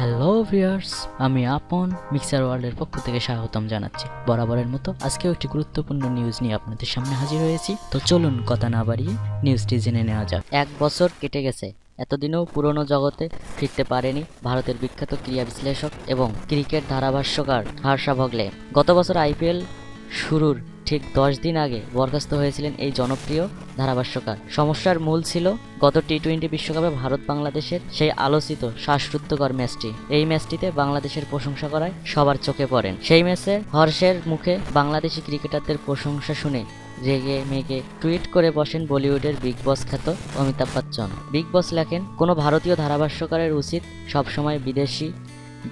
Hello viewers আমি আপন mixer ওয়ার্ল্ডের পক্ষ থেকে স্বাগতম জানাচ্ছি। বরাবরের মতো আজকেও একটি গুরুত্বপূর্ণ নিউজ নিয়ে আপনাদের সামনে হাজির হয়েছি। তো চলুন কথা না বাড়িয়ে নিউজটি জেনে নেওয়া যাক। এক বছর কেটে গেছে। এতদিনেও পুরনো জগতে ফিরতে পারেনি ভারতের বিখ্যাত ক্রীড়া বিশ্লেষক এবং ক্রিকেট ধারাভাষ্যকার হার্ষা ভগলে। গত বছর আইপিএল শুরুর ঠিক দশ দিন আগে বরখাস্ত হয়েছিলেন এই জনপ্রিয় ধারাভাষ্যকার। সমস্যার মূল ছিল গত টি টোয়েন্টি বিশ্বকাপে ভারত বাংলাদেশের সেই আলোচিত শ্বাসরুদ্ধকর ম্যাচটি। এই ম্যাচটিতে বাংলাদেশের প্রশংসা করায় সবার চোখে পড়েন। সেই ম্যাচে হর্ষের মুখে বাংলাদেশি ক্রিকেটারদের প্রশংসা শুনে রেগে মেগে টুইট করে বসেন বলিউডের বিগ বস খ্যাত অমিতাভ বচ্চন। বিগ বস লেখেন, কোনো ভারতীয় ধারাভাষ্যকারের উচিত সবসময় বিদেশি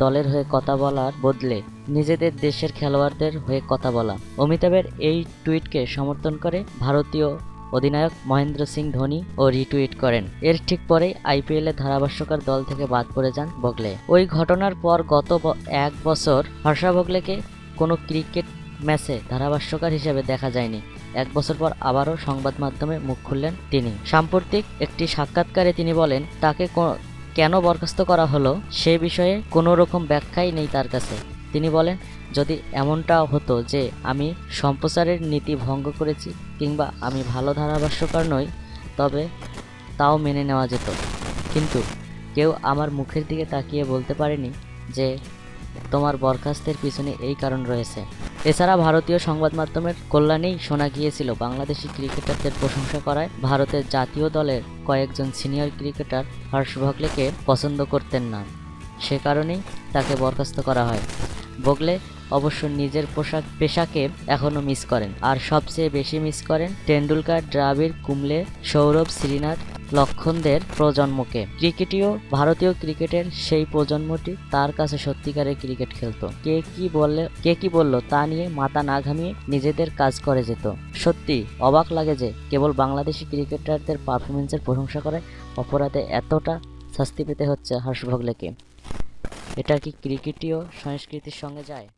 দলের হয়ে কথা বলার বদলে নিজেদের দেশের খেলোয়াড়দের হয়ে কথা বলা। অমিতাভের এই টুইটকে সমর্থন করে ভারতীয় অধিনায়ক মহেন্দ্র সিং ধোনি ও রিটুইট করেন। এর ঠিক পরেই আইপিএলে ধারাভাষ্যকার দল থেকে বাদ পড়ে যান বগলে। ওই ঘটনার পর গত এক বছর হর্ষা বগলেকে কোনো ক্রিকেট ম্যাচে ধারাভাষ্যকার হিসেবে দেখা যায়নি। এক বছর পর আবারও সংবাদ মাধ্যমে মুখ খুললেন তিনি। সাম্প্রতিক একটি সাক্ষাৎকারে তিনি বলেন, তাকে কেন বরখাস্ত করা হলো সে বিষয়ে কোনো রকম ব্যাখ্যাই নেই তার কাছে। তিনি বলেন, যদি এমনটা হতো যে আমি সম্প্রচারের নীতি ভঙ্গ করেছি কিংবা আমি ভালো ধারাভাষ্যকার নই, তবে তাও মেনে নেওয়া যেত। কিন্তু কেউ আমার মুখের দিকে তাকিয়ে বলতে পারেনি যে তোমার বরখাস্তের পিছনে এই কারণ রয়েছে। এছাড়া ভারতীয় সংবাদ মাধ্যমের কল্যাণেই শোনা গিয়েছিল বাংলাদেশি ক্রিকেটারদের প্রশংসা করায় ভারতের জাতীয় দলের কয়েকজন সিনিয়র ক্রিকেটার হর্ষ ভগলেকে পছন্দ করতেন না। সে কারণেই তাকে বরখাস্ত করা হয়। বগলে অবশ্য নিজের পোশাক পেশাকে এখনও মিস করেন। আর সবচেয়ে বেশি মিস করেন টেন্ডুলকার দ্রাবিড় কুমলে সৌরভ শ্রীনাথ লক্ষণদের প্রজন্মকে। ক্রিকেটীয়, ভারতীয় ক্রিকেটের সেই প্রজন্মটি তার কাছে সত্যিকারের ক্রিকেট খেলতো। কে কি বললে, কে কি বলল তা নিয়ে মাথা না ঘামিয়ে নিজেদের কাজ করে যেত। সত্যি অবাক লাগে যে কেবল বাংলাদেশি ক্রিকেটারদের পারফরমেন্সের প্রশংসা করে অপরাধে এতটা শাস্তি পেতে হচ্ছে হর্ষ ভগলেকে। এটা কি ক্রিকেটীয় সংস্কৃতির সঙ্গে যায়?